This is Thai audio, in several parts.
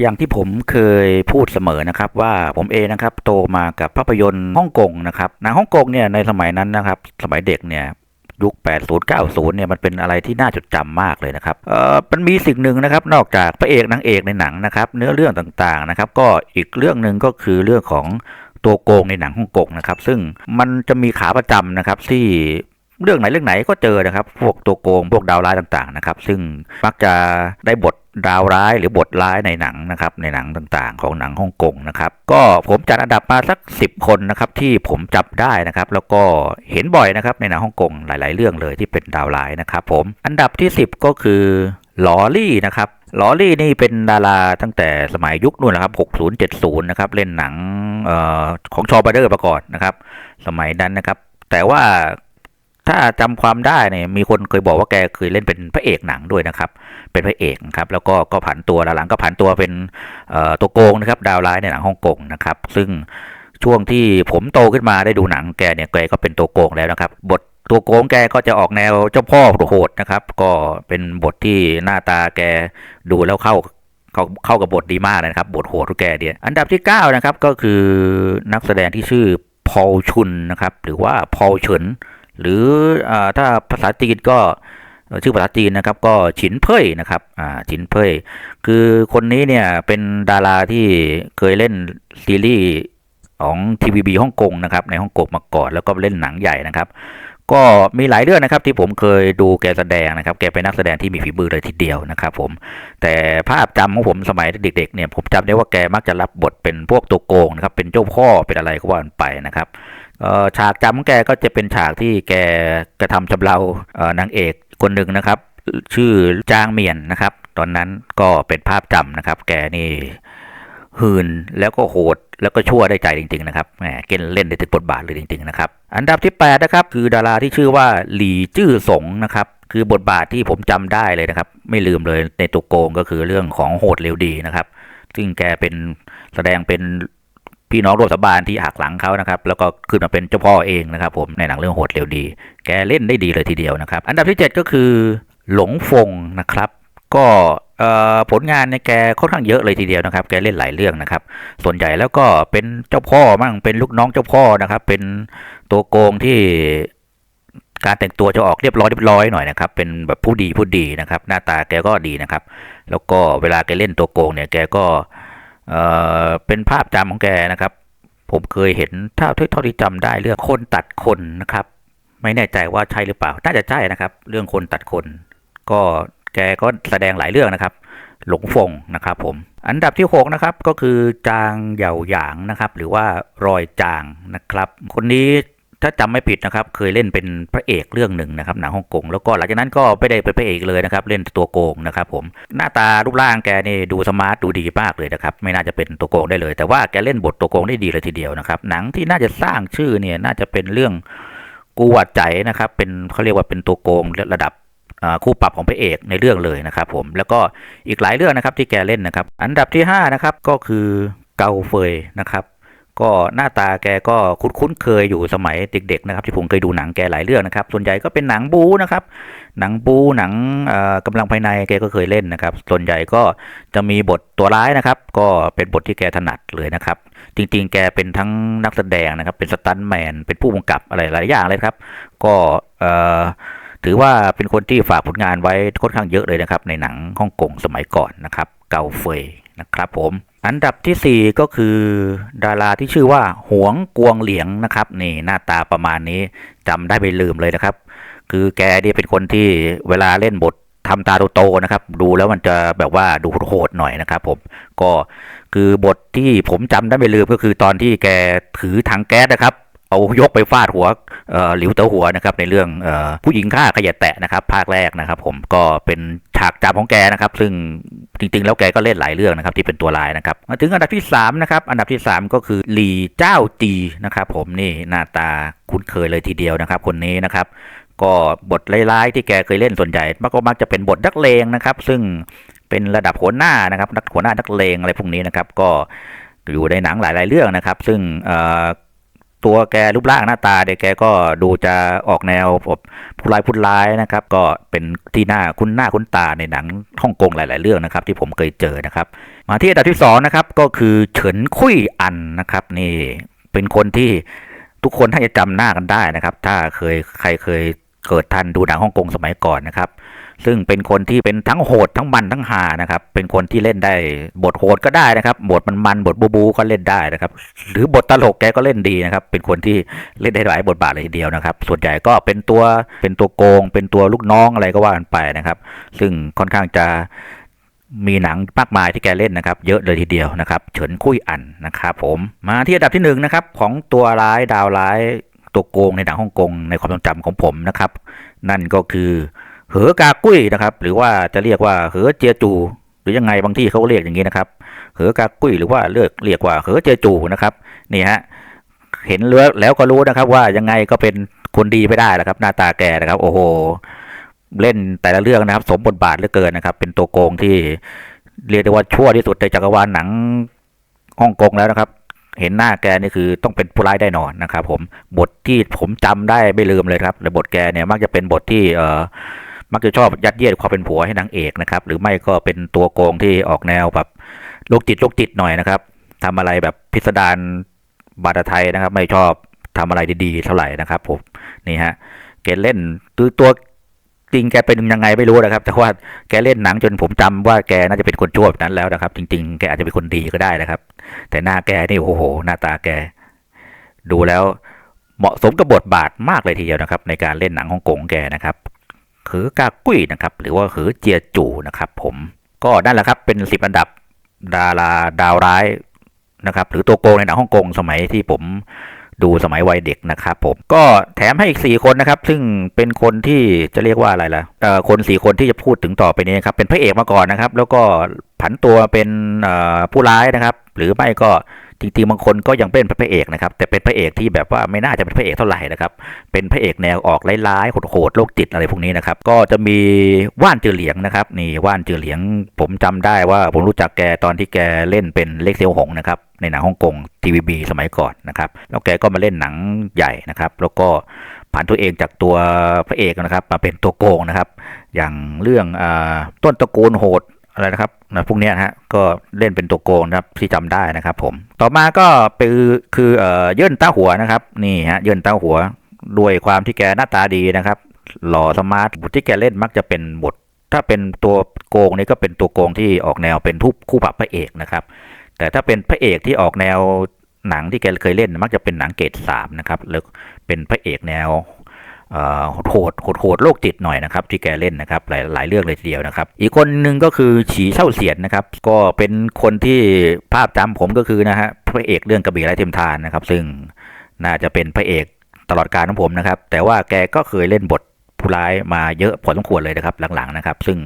อย่างที่ผมเคยพูดเสมอนะครับว่าผมเองนะครับโตมากับภาพยนตร์ฮ่องกงนะครับหนังฮ่องกงเนี่ยในสมัยนั้นนะครับสมัยเด็กเนี่ยยุค 80 90 เนี่ยมันเป็นอะไรที่น่าจดจำมากเลยนะครับ เอ่อ มันมีสิ่งหนึ่งนะครับ นอกจากพระเอกนางเอกในหนังนะครับ เนื้อเรื่องต่างๆนะครับ ก็อีกเรื่องหนึ่งก็คือเรื่องของตัวโกงในหนังฮ่องกงนะครับ ซึ่งมันจะมีขาประจำนะครับที่ เรื่องไหนเรื่องไหนก็เจอนะครับ พวกตัวโกงพวกดาวร้ายต่างๆนะครับ ซึ่งมักจะได้บทดาวร้ายหรือบทร้ายในหนังนะครับในหนังต่างๆ ของหนังฮ่องกงนะครับก็ผมจัดอันดับมาสัก 10 คนนะครับที่ผมจับได้นะครับแล้วก็เห็นบ่อยนะครับในหนังฮ่องกงหลาย ๆ เรื่องเลยที่เป็นดาวร้ายนะครับผมอันดับที่ 10 ก็คือลอรี่นะครับลอรี่นี่เป็นดาราตั้งแต่สมัยยุคนู่นนะครับ 60 70 นะครับเล่นหนังออของชอบัตเดอร์มาก่อนนะครับสมัยนั้นนะครับแต่ว่า ถ้าจำความได้เนี่ยมีคนเคยบอกว่าแกเคยเล่นเป็นพระเอกหนังด้วยนะครับ เป็นพระเอกครับแล้วก็ก็ผันตัวหลังก็ผันตัวเป็นตัวโกงนะครับดาวร้ายในหนังฮ่องกงนะครับ ซึ่งช่วงที่ผมโตขึ้นมาได้ดูหนังแกเนี่ยแกก็เป็นตัวโกงแล้วนะครับ บทตัวโกงแกก็จะออกแนวเจ้าพ่อโหดนะครับ ก็เป็นบทที่หน้าตาแกดูแล้วเข้าเข้าเข้ากับบทดีมากนะครับ บทโหดของแกเนี่ยอันดับที่ 9 นะครับก็คือนักแสดงที่ชื่อพอลชุนนะครับ หรือว่าพอลเฉิน หรืออถ้าภาษาจีนก็ชื่อภาษาจีนนะครับก็ฉินเพ่ยนะครับอ่าฉินเพ่ยคือคนนี้เนี่ยเป็นดาราที่เคยเล่นซีรีส์ของทีวีบีฮ่องกงนะครับในฮ่องกงมาก่อนแล้วก็เล่นหนังใหญ่นะครับก็มีหลายเรื่องนะครับที่ผมเคยดูแกแสดงนะครับ แกเป็นนักแสดงที่มีฝีมือเลยทีเดียวนะครับผมแต่ภาพจำของผมสมัยเด็กๆเนี่ยผมจำได้ว่าแกมักจะรับบทเป็นพวกตัวโกงนะครับเป็นเจ้าพ่อเป็นอะไรก็ว่ากันไปนะครับ ฉากจำของแกก็จะเป็นฉากที่แกกระทำชำเราเอ่อนางเอกคนหนึ่งนะครับ ชื่อจางเมียนนะครับ ตอนนั้นก็เป็นภาพจำนะครับ แกนี่หืนแล้วก็โหดแล้วก็ชั่วได้ใจจริง ๆ นะครับ แหม เกนเล่นได้ถึงบทบาทเลยจริง ๆ นะครับ อันดับที่ 8 นะครับ คือดาราที่ชื่อว่าหลี่จื้อสงนะครับ คือบทบาทที่ผมจำได้เลยนะครับ ไม่ลืมเลยในตัวโกงก็คือเรื่องของโหดเร็วดีนะครับ ซึ่งแกเป็นแสดงเป็น พี่น้องร่วมสาบานที่หักหลังเขานะครับ แล้วก็ขึ้นมาเป็นเจ้าพ่อเองนะครับ ผมในหนังเรื่องโหดเร็วดี แกเล่นได้ดีเลยทีเดียวนะครับ อันดับที่ 7 ก็คือหลงฟงนะครับ ก็ผลงานในแกค่อนข้างเยอะเลยทีเดียวนะครับ แกเล่นหลายเรื่องนะครับ ส่วนใหญ่แล้วก็เป็นเจ้าพ่อมั่งเป็นลูกน้องเจ้าพ่อนะครับ เป็นตัวโกงที่การแต่งตัวจะออกเรียบร้อยเรียบร้อยหน่อยนะครับ เป็นแบบผู้ดีผู้ดีนะครับ หน้าตาแกก็ดีนะครับ แล้วก็เวลาแกเล่นตัวโกงเนี่ยแกก็ เอ่อเป็นภาพจำของแกนะครับ ผมเคยเห็นเท่าเท่าที่จำได้เรื่องคนตัดคนนะครับ ไม่แน่ใจว่าใช่หรือเปล่า น่าจะใช่นะครับ เรื่องคนตัดคน ก็แกก็แสดงหลายเรื่องนะครับ หลงฟงนะครับผม อันดับที่6นะครับก็คือจางเหย่าหยางนะครับ หรือว่ารอยจางนะครับ คนนี้ ถ้าจำไม่ผิดนะครับ เคยเล่นเป็นพระเอกเรื่องหนึ่งนะครับหนังฮ่องกงแล้วก็หลังจากนั้นก็ไม่ได้เป็นพระเอกเลยนะครับ เล่นตัวโกงนะครับผมหน้าตารูปร่างแกนี่ดูสมาร์ทดูดีมากเลยนะครับ ไม่น่าจะเป็นตัวโกงได้เลย แต่ว่าแกเล่นบทตัวโกงได้ดีเลยทีเดียวนะครับ หนังที่น่าจะสร้างชื่อเนี่ยน่าจะเป็นเรื่องกูวัดใจนะครับ เป็นเขาเรียกว่าเป็นตัวโกงระดับคู่ปรับของพระเอกในเรื่องเลยนะครับผมแล้วก็อีกหลายเรื่องนะครับที่แกเล่นนะครับ อันดับที่5นะครับก็คือเกาเฟยนะครับ ก็หน้าตาแกก็คุ้นเคยอยู่สมัยเด็กๆนะครับที่ผมเคยดูหนังแกหลายเรื่องนะครับ ส่วนใหญ่ก็เป็นหนังบูนะครับ หนังบูหนังเอ่อกำลังภายในแกก็เคยเล่นนะครับ ส่วนใหญ่ก็จะมีบทตัวร้ายนะครับ ก็เป็นบทที่แกถนัดเลยนะครับ จริงๆ แกเป็นทั้งนักแสดงนะครับ เป็นสตันแมนเป็นผู้กำกับอะไรหลายอย่างเลยครับ ก็ถือว่าเป็นคนที่ฝากผลงานไว้ค่อนข้างเยอะเลยนะครับ ในหนังฮ่องกงสมัยก่อนนะครับ เกาเฟย นะครับผมอันดับทีสี่ 4 ก็คือ ดาราที่ชื่อว่าหวงกวงเหลียงนะครับนี่หน้าตาประมาณนี้จำได้ไม่ลืมเลยนะครับ คือแกนี่เป็นคนที่เวลาเล่นบททำตาโตๆนะครับ ดูแล้วมันจะแบบว่าดูโหดหน่อยนะครับ ผมก็คือบทที่ผมจำได้ไม่ลืมก็คือตอนที่แกถือถังแก๊สนะครับ เอายกไปฟาดหัวหลิวเต๋อหัวนะครับในเรื่องอผู้หญิงฆ่าขยะแตะนะครับภาคแรกนะครับ ผมก็เป็นฉากจำของแกนะครับ ซึ่งจริงๆ แล้วแกก็เล่นหลายเรื่องนะครับที่เป็นตัวร้ายนะครับมาถึงอันดับที่สามนะครับอันดับที่สามก็คือหลีเจ้าจีนะครับผมนี่หน้าตาคุ้นเคยเลยทีเดียวนะครับ คนนี้นะครับก็บทร้ายๆที่แกเคยเล่นส่วนใหญ่มันก็มักจะเป็นบทนักเลงนะครับ ซึ่งเป็นระดับหัวหน้านะครับนักหัวหน้านักเลงอะไรพวกนี้นะครับ ก็อยู่ในหนังหลาย ๆ เรื่องนะครับ ซึ่งเอ่อ ตัวแกรูปร่างหน้าตาเด็กแกก็ดูจะออกแนวแบบผู้ร้ายผู้ร้ายนะครับ ก็เป็นที่หน้าคุ้นหน้าคุ้นตาในหนังฮ่องกงหลาย ๆ เรื่องนะครับ ที่ผมเคยเจอนะครับ มาที่อันดับที่สองนะครับก็คือเฉินคุยอันนะครับ นี่เป็นคนที่ทุกคนถ้าจะจำหน้ากันได้นะครับ ถ้าเคยใครเคยเกิดทันดูหนังฮ่องกงสมัยก่อนนะครับ ซึ่งเป็นคนที่เป็นทั้งโหดทั้งมันทั้งหานะครับ เป็นคนที่เล่นได้บทโหดก็ได้นะครับบทมันมันบทบูบูก็เล่นได้นะครับ หรือบทตลกแกก็เล่นดีนะครับ เป็นคนที่เล่นได้หลายบทบาทเลยทีเดียวนะครับ ส่วนใหญ่ก็เป็นตัวเป็นตัวโกง เป็นตัวลูกน้องอะไรก็ว่ากันไปนะครับ ซึ่งค่อนข้างจะมีหนังมากมายที่แกเล่นนะครับ เยอะเลยทีเดียวนะครับ เฉินคุยอันนะครับผมมาที่อันดับที่หนึ่งนะครับของตัวร้ายดาวร้ายตัวโกงในหนังฮ่องกงในความทรงจำของผมนะครับ นั่นก็คือ เหอกากุ้ยนะครับ หรือว่าจะเรียกว่าเหอเจียจู หรือยังไงบางที่เขาก็เรียกอย่างนี้นะครับเหอกากุ้ยหรือว่าเรียกเรียกว่าเหอเจียจูนะครับนี่ฮะเห็นแล้วแล้วก็รู้นะครับ ว่ายังไงก็เป็นคนดีไม่ได้แล้วครับ หน้าตาแกนะครับ โอ้โหเล่นแต่ละเรื่องนะครับ สมบทบาทเหลือเกินนะครับ เป็นตัวโกงที่เรียกได้ว่าชั่วที่สุดในจักรวาลหนังฮ่องกงแล้วนะครับ เห็นหน้าแกนี่คือต้องเป็นผู้ร้ายได้นอนนะครับ ผมบทที่ผมจำได้ไม่ลืมเลยครับและบทแกเนี่ยมักจะเป็นบทที่เอ่อ มักจะชอบยัดเยียดความเป็นผัวให้นางเอกนะครับ หรือไม่ก็เป็นตัวโกงที่ออกแนวแบบโรคจิตโรคจิตหน่อยนะครับทำอะไรแบบพิสดารบาดไทยนะครับ ไม่ชอบทำอะไรดีๆเท่าไหร่นะครับผมนี่ฮะแกเล่นตัวตัวจริงแกเป็นยังไงไม่รู้นะครับ แต่ว่าแกเล่นหนังจนผมจำว่าแกน่าจะเป็นคนชั่วแบบนั้นแล้วนะครับ จริง ๆ แกอาจจะเป็นคนดีก็ได้นะครับ แต่หน้าแกนี่โอ้โห หน้าตาแก ดูแล้วเหมาะสมกับบทบาทมากเลยทีเดียวนะครับ ในการเล่นหนังฮ่องกงแกนะครับ หือกากุ้ยนะครับ หรือว่าเหอเจียจูนะครับ ผมก็นั่นแหละครับเป็นสิบอันดับดาราดาวร้ายนะครับ หรือตัวโกงในหนังฮ่องกงสมัยที่ผมดูสมัยวัยเด็กนะครับผมก็แถมให้อีกสี่คนนะครับ ซึ่งเป็นคนที่จะเรียกว่าอะไรล่ะเอ่อคนสี่คนที่จะพูดถึงต่อไปนี้ครับเป็นพระเอกมาก่อนนะครับ แล้วก็ผันตัวเป็นผู้ร้ายนะครับ หรือไม่ก็ จริงๆบางคนก็ยังเป็นพระเอกนะครับ แต่เป็นพระเอกที่แบบว่าไม่น่าจะเป็นพระเอกเท่าไหร่นะครับ เป็นพระเอกแนวออกร้ายๆโหดๆโรคจิตอะไรพวกนี้นะครับ ก็จะมีว่านจือเหลียงนะครับ นี่ว่านจือเหลียง ผมจำได้ว่าผมรู้จักแกตอนที่แกเล่นเป็นเล็กเซียวหงนะครับในหนังฮ่องกงทีวีบีสมัยก่อนนะครับ แล้วแกก็มาเล่นหนังใหญ่นะครับ แล้วก็ผ่านตัวเองจากตัวพระเอกนะครับ มาเป็นตัวโกงนะครับ อย่างเรื่องต้นตระกูลโหด อะไรนะครับนะพวกนี้นะฮะก็เล่นเป็นตัวโกงนะครับที่จำได้นะครับผมต่อมาก็เป็นคือเอ่อเยินต้าหัวนะครับนี่ฮะเยินต้าหัวด้วยความที่แกหน้าตาดีนะครับหล่อสมาร์ทบทที่แกเล่นมักจะเป็นบท ถ้าเป็นตัวโกงนี่ก็เป็นตัวโกงที่ออกแนวเป็นทุบคู่ปรับพระเอกนะครับ แต่ถ้าเป็นพระเอกที่ออกแนวหนังที่แกเคยเล่นมักจะเป็นหนังเกรดสามนะครับแล้วเป็นพระเอกแนว โหดโหดโหดโรคจิตหน่อยนะครับที่แกเล่นนะครับหลายหลายเรื่องเลยทีเดียวนะครับอีกคนหนึ่งก็คือฉีเช่าเสียนนะครับก็เป็นคนที่ภาพจำผมก็คือนะฮะพระเอกเรื่องกระบี่ไร้เทียมทานนะครับ ซึ่งน่าจะเป็นพระเอกตลอดการของผมนะครับ แต่ว่าแกก็เคยเล่นบทผู้ร้ายมาเยอะพอสมควรเลยนะครับหลังๆนะครับ ซึ่ง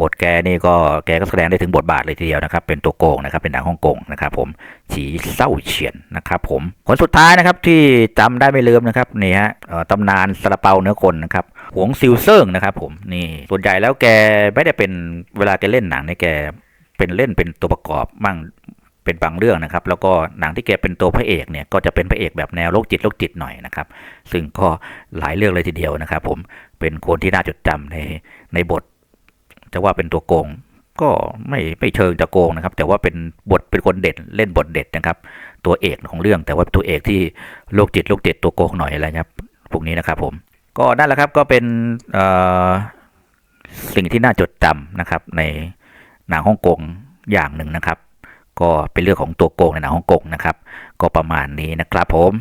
บทแกนี่ก็แกก็แสดงได้ถึงบทบาทเลยทีเดียวนะครับ เป็นตัวโกงนะครับ เป็นหนังฮ่องกงนะครับ ผมฉีเศร้าเฉียนนะครับ ผมคนสุดท้ายนะครับที่จำได้ไม่ลืมนะครับนี่ฮะตำนานซาลาเปาเนื้อคนนะครับหวงซิวเซิงนะครับ ผมนี่ส่วนใหญ่แล้วแกไม่ได้เป็นเวลาแกเล่นหนังเนี่ยแกเป็นเล่นเป็นตัวประกอบมั่งเป็นบางเรื่องนะครับ แล้วก็หนังที่แกเป็นตัวพระเอกเนี่ยก็จะเป็นพระเอกแบบแนวโรคจิตโรคจิตหน่อยนะครับ ซึ่งก็หลายเรื่องเลยทีเดียวนะครับ ผมเป็นคนที่น่าจดจำในในบท จะว่าเป็นตัวโกง ก็ไม่ไม่เชิงจะโกงนะครับ แต่ว่าเป็นบทเป็นคนเด่นเล่นบทเด็ดนะครับ ตัวเอกของเรื่องแต่ว่าตัวเอกที่โรคจิตโรคจิตตัวโกงหน่อยอะไรครับพวกนี้นะครับผมก็นั่นแหละครับก็เป็นสิ่งที่น่าจดจำนะครับ ในหนังฮ่องกงอย่างหนึ่งนะครับ ก็เป็นเรื่องของตัวโกงในหนังฮ่องกงนะครับ ก็ประมาณนี้นะครับผม